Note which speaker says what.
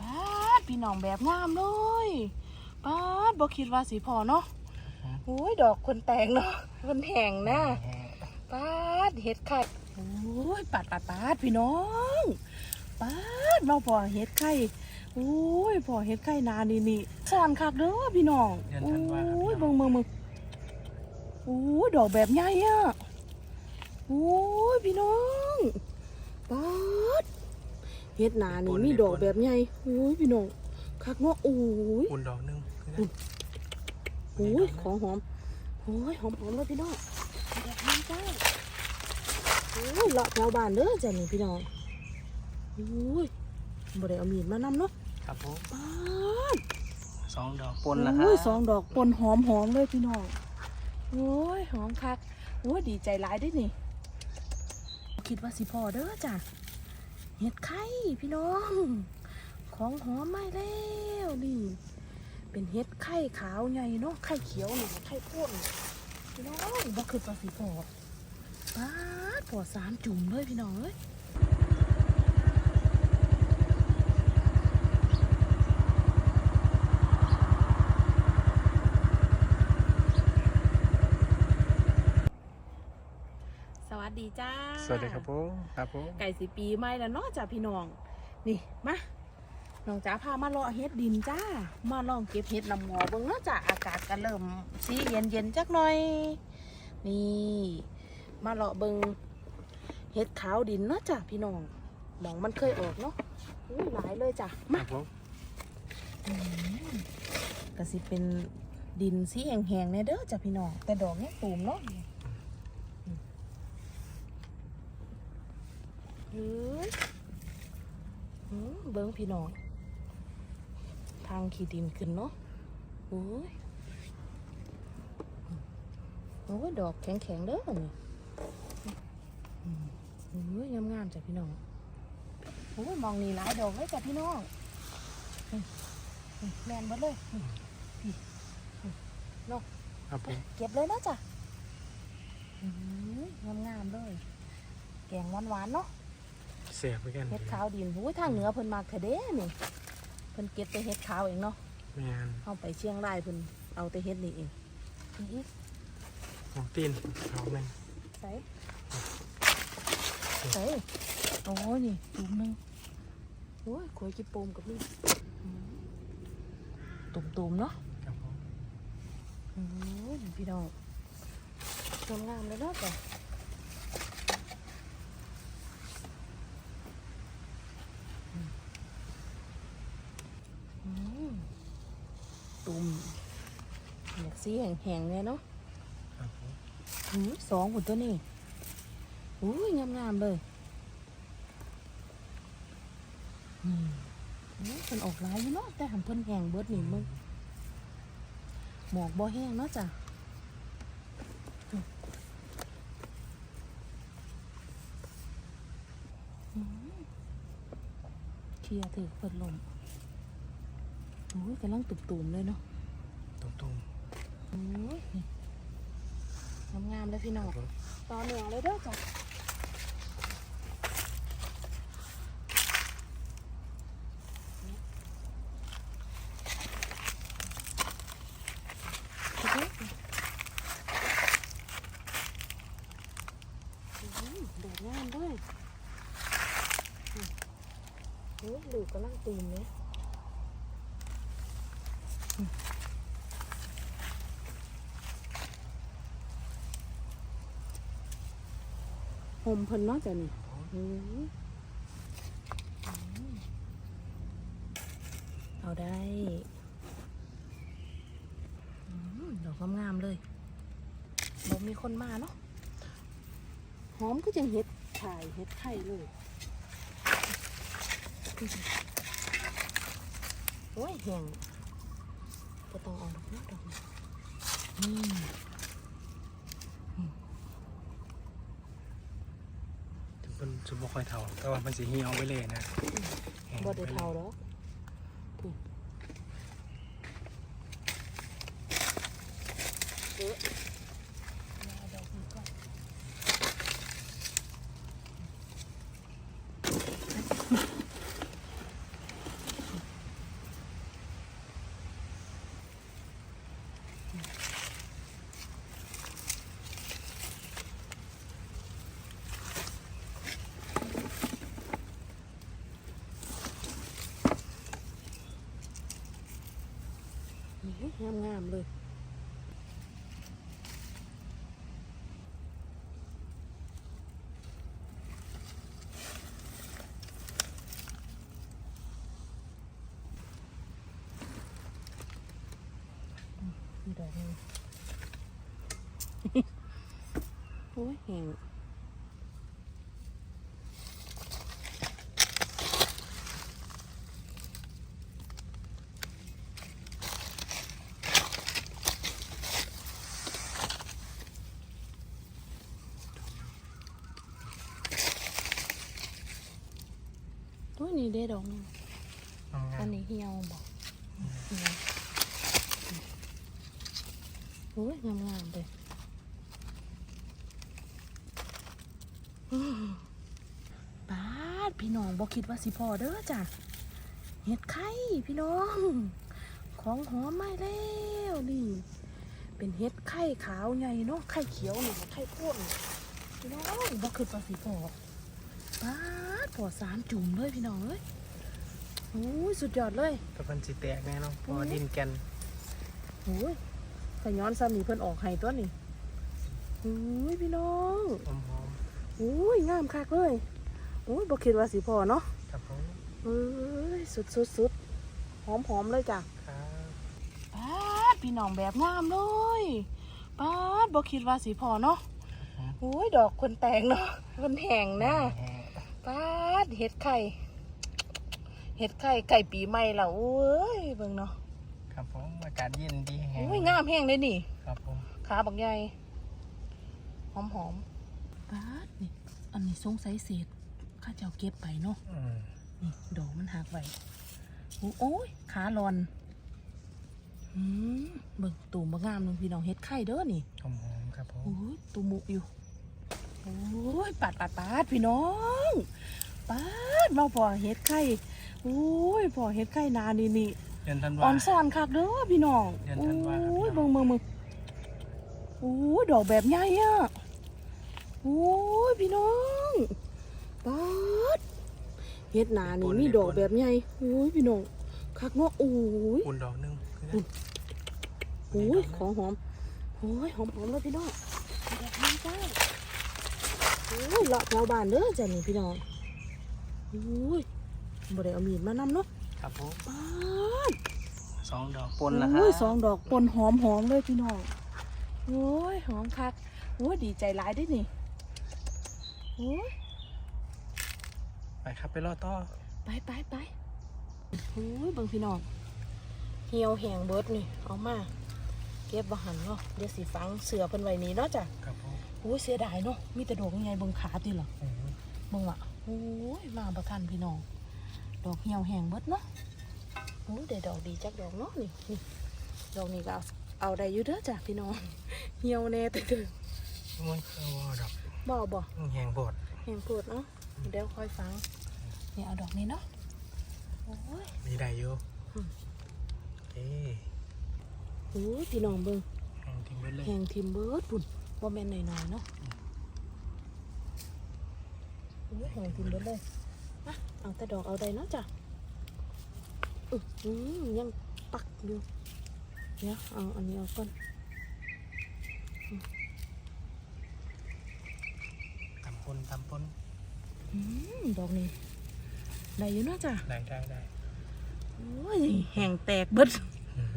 Speaker 1: ป้าดพี่น้องแบบงามเลยป้าดบ่คิดว่าสิพอเนาะโอ้ยดอกคนแตงเนาะคนแหงนะป้าดเห็ดไข่โอ้ยปาดปาดปาดพี่น้องป้าดมาพอเห็ดไข่โอ้ยพอเห็ดไข่นานี่นี่สอนคักเด้อพี่น้อง
Speaker 2: เดือน
Speaker 1: โอ้
Speaker 2: ธันวาครับพี่
Speaker 1: ย
Speaker 2: น้อง
Speaker 1: เบิ่งมือมึงโอ้ยดอกแบบใหญ่อะโอ้ยพี่น้องป้าด เห็ดนานี่มีดอกแบบใหญ่โอ้ยพี่น้องคักเนาะโอ้ย
Speaker 2: อุ่นดอกหนึง
Speaker 1: โอ้ยของหอมโอ้ยหอมหอมเลยพี่น้องแบบนี้จ้าโอ้ยเลาะแถวบ้านเด้อจ้ะนี่พี่น้องโอ้ยบ่ได้เอามีดมานำเนาะ
Speaker 2: ครับผม
Speaker 1: ป้าด
Speaker 2: สองดอกปนละครั
Speaker 1: โอ้
Speaker 2: บ
Speaker 1: ยสองดอกปนหอมหอมเลยพี่น้องโอ้ยหอมคักโอ้ยดีใจหลายเด้วยนี่ คิดว่าสิพอเด้อจ้ะ เห็ดไข่พี่น้อง ของหอมไม่แล้วนี่เป็นเห็ดไข่ขาวใหญ่เนาะไข่เขียวหรือไข่พ่นพี่น้องบ่คือปลาสีพอปลาดพอสามจุ่มเลยพี่น้องเอ้ย ดีจ้า
Speaker 2: สวัสดีครับผมครับผม
Speaker 1: ไก่สีปีใหม่แล้วเนาะจ้าพี่น้อง นี่มาน้องจ๋าพามาเลาะเฮ็ดดินจ้า มาลองเก็บเฮ็ดนำหมอเบิ่งเนาะจ้าอากาศก็เริ่มสีเย็นเย็นๆจักหน่อย นี่ มาเลาะเบิ่งเฮ็ดขาวดินเนาะจ้าพี่น้องหมองมันเคยออกเนาะอุ้ยหลายเลยจ้ะ
Speaker 2: ค
Speaker 1: มา
Speaker 2: รับผม
Speaker 1: อืมก็สิเป็นดินสีแห้งๆแน่เด้อจ้ะพี่น้องแต่ดอกเนี่ยตูมเนาะอืม เฮ้ยอืมเบิ้งพี่น้อง ทางขี่ดินขึ้นเนาะโอ้ยโอ้ยดอกแข็งๆเด้อนี่อืมโอ้ยงามๆจ้ะพี่น้องโอ้ยมองนี่หลายดอกเลยจ้ะพี่น้องแมนหมดเลยนี่พี่
Speaker 2: ครับผม
Speaker 1: เก็บเลยนะจ้ะงามงามๆเลย แกงหวานๆเนาะ
Speaker 2: เสียบไปกัน
Speaker 1: เห็ดขาวดินหูยทางเหนือเพิ่นมากเถอะเด้นี่เพิ่นเก็บแต่เห็ดขาวเองเนาะ
Speaker 2: แมน
Speaker 1: เอาไปเชียงรายเพิ่นเอาแต่เห็ดนี่เองนี่
Speaker 2: ของตีนเอาแมน
Speaker 1: ใส่ใส่โอ้ยนี่ตุ่มหนึงโอ้ยขวยจิโปมกับนี่อืมตุ่มๆเนาะ
Speaker 2: ครับผม
Speaker 1: โอ้ยพี่น้องงามงามๆเลยเนาะจ้ะอืม ตุ่มอยากสีแห้งๆเลยเนาะ
Speaker 2: ครับผม
Speaker 1: หูยสองหุ่นตัวนี้อุ้ยงามงามๆเลยอืมอุ้ยเพิ่นออกหลายอยู่เนาะแต่หันเพิ่นแห้งเบิดนี่มึงหมอกบ่แห้งเนาะจ้ะเคลียร์ถือเปิดลมโอ้ยกำลังตุ่มๆเลยเนาะ
Speaker 2: ตรงตรง
Speaker 1: โอ้ยนี่งามๆเลยพี่น้อง
Speaker 2: ครับผม
Speaker 1: ต่อเนื่องเลยเด้อจ้ะโอเคอื้อหือดอกงามด้วยอืมโอ้ยดูกำลังตีนเลย อืมห่มเพิ่นเนาะจ้ะนี่อื้ออืมเอาได้อืมดอกงามๆเลยบอกมีคนมาเนาะหอมก็จังเห็ดไข่เห็ดไข่เลยโอ้ยแห้ง ก็ต้องเอาดอกนี้ดอกนี้อืม
Speaker 2: ถึงเป็นจะบ่ค่อยเท่าแต่ว่ามันสิเหี่ยวไปเลยนะแห้ง
Speaker 1: บ่ได้
Speaker 2: ปลย
Speaker 1: เท่าดอกนี่เอ๊ะเอาดอกนี้ก่อน งามงามๆเลยมีดอกหนึงโอ้ยแห้ง โอ้ยนี่เด้ดอกหนึง
Speaker 2: งาม
Speaker 1: อันนี้เหี่ยวบอกเหี่ยวโอ้ยงามงามๆเลยอื้อปาดพี่น้องบอกคิดว่าสิพอเด้อจ้ะเห็ดไข่พี่น้อง ของหอมไม่แล้วนี่เป็นเห็ดไข่ขาวใหญ่เนาะไข่เขียวนี่ไข่พ่นพี่น้องบอกคิดว่าสิพอปาด พอสามจุ่มเลยพี่น้องเอ้ยโอ้ยสุดยอดเลย
Speaker 2: ๆแต่มันสิแตกแน่เนาะเพราะว่าดินแกน
Speaker 1: โอ้ยขย้อนซ้ำนี่เพิ่นออกให้ตัวนี่โอ้ยพี่น้อง
Speaker 2: หอมหอม
Speaker 1: โอ้ยงามคักเลยโอ้ยบ่คิดว่าสิพอเนาะ
Speaker 2: ๆครับผม
Speaker 1: เอ้ยสุดสุดสุดหอมหอมเลยจ้ะ
Speaker 2: ครับ
Speaker 1: ป้าดพี่น้องแบบงามเลยป้าดบ่คิดว่าสิพอเนาะโอ้ยดอกคนแตงเนาะคนแห้งนะ
Speaker 2: แห้ง
Speaker 1: ป้าดเห็ดไข่ เห็ดไข่ไก่ปีใหม่แล้วโอ้ยเบิ่งเนาะ
Speaker 2: ครับผมอากาศเย็นดีแห้ง
Speaker 1: โอ้ยงามแห้งเลยนี่
Speaker 2: ครับผม
Speaker 1: ขาบักใหญ่หอมหอมๆป๊าดนี่ อันนี้สงสัยเศษข้าเจ้าเก็บไปเนาะ
Speaker 2: อืม
Speaker 1: นี่ดอกมันหักไว้โอ้โอ้ยขาลอนอืมเบิ่งตูมบงามหนึงพี่น้องเฮ็ดไข่เด้อนี่
Speaker 2: หอมหอมๆครับผม
Speaker 1: โอ้ยตูมุอยู่โอ้ยปาดปาดปาดพี่น้อง ปาดมาพอเฮ็ดไข่โอ้ยพอเฮ็ดไข่นานี่นี่
Speaker 2: เดือนธัน
Speaker 1: อ่
Speaker 2: วา
Speaker 1: อนซ่อนคักเด้อพี่น้อง
Speaker 2: เดือน
Speaker 1: โอ้
Speaker 2: ธันวาครับพี่
Speaker 1: ย
Speaker 2: น้อง
Speaker 1: เบิ่งเบิ่งเบิ่งโอ้ยดอกแบบใหญ่อะโอ้ยพี่น้องปาดเฮ็ดหนานี่มีดอกแบบใหญ่โอ้ยพี่น้องคักเนาะโอ้ย
Speaker 2: อุ่นดอกหนึง
Speaker 1: โอ้ยของหอมโอ้ยหอมหอมเลยพี่น้องแบบนี้จ้าโอ้ยเลาะแถวบ้านเด้อจ้ะนี่พี่น้องโอ้ยบ่ได้เอามีดมานำเนาะ
Speaker 2: ครับผม
Speaker 1: ปาด
Speaker 2: สองดอกปนละครั
Speaker 1: โอ้
Speaker 2: บ
Speaker 1: ยสองดอกปนหอมหอมเลยพี่น้องโอ้ยหอมคักโอ้ยดีใจร้ายเด้วยนี่โอ้ย
Speaker 2: ไปครับไปรอต่อ
Speaker 1: ไปไปไปโอ้ยเบิ่งพี่น้องเหี่ยวแหงเบิดนี่เอามาเก็บบ่หันเนาะเดี๋ยวสิฟังเสือเพิ่นไว้นี้เนาะจ้ะ
Speaker 2: ครับผม
Speaker 1: โอ้ยเสียดายเนาะมีแต่ดอกยังไงเบิ่งขาติเหรอ
Speaker 2: อืม
Speaker 1: เบิ่งว่ะ โอ้ยมาบ่ทันพี่น้อง ดอกเหี่ยวแหงเบิดเนาะโอ้ยได้ดอกดีจักดอกเนาะนี่นี่ดอกนี้ก็เอาเอาได้อยู่เด้อจ้ะพี่น้อง เหี่ยวแน่แต่เด้อ
Speaker 2: มันคือว่าดอก
Speaker 1: บ่บ่
Speaker 2: แห้งโบด
Speaker 1: แหงปวดเนาะเดี๋ยวค่อยฟังนี่เอาดอกนี้เนาะโอ้ย
Speaker 2: มีได้อยู่
Speaker 1: อืม
Speaker 2: โอเค
Speaker 1: โอ้ยพี่น้องเบิ่ง
Speaker 2: แห้งทิ้งไว้เลย
Speaker 1: แหงทิมเบิดปุ่นบ่แม่นหน่อยๆเนาะโอ้ย แหงทิมเบิดเลยอะเอาแต่ดอกเอาได้เนาะจ้ะอื้อหือยังปักอยู่เดี๋ยวเอาอันนี้เอาก่อน
Speaker 2: ตำปนตำปน
Speaker 1: อืมดอกนี้ได้อยู่เนาะจ้ะ
Speaker 2: ได้ได้ได้
Speaker 1: โอ้ยแหงแตกเบิด
Speaker 2: อืม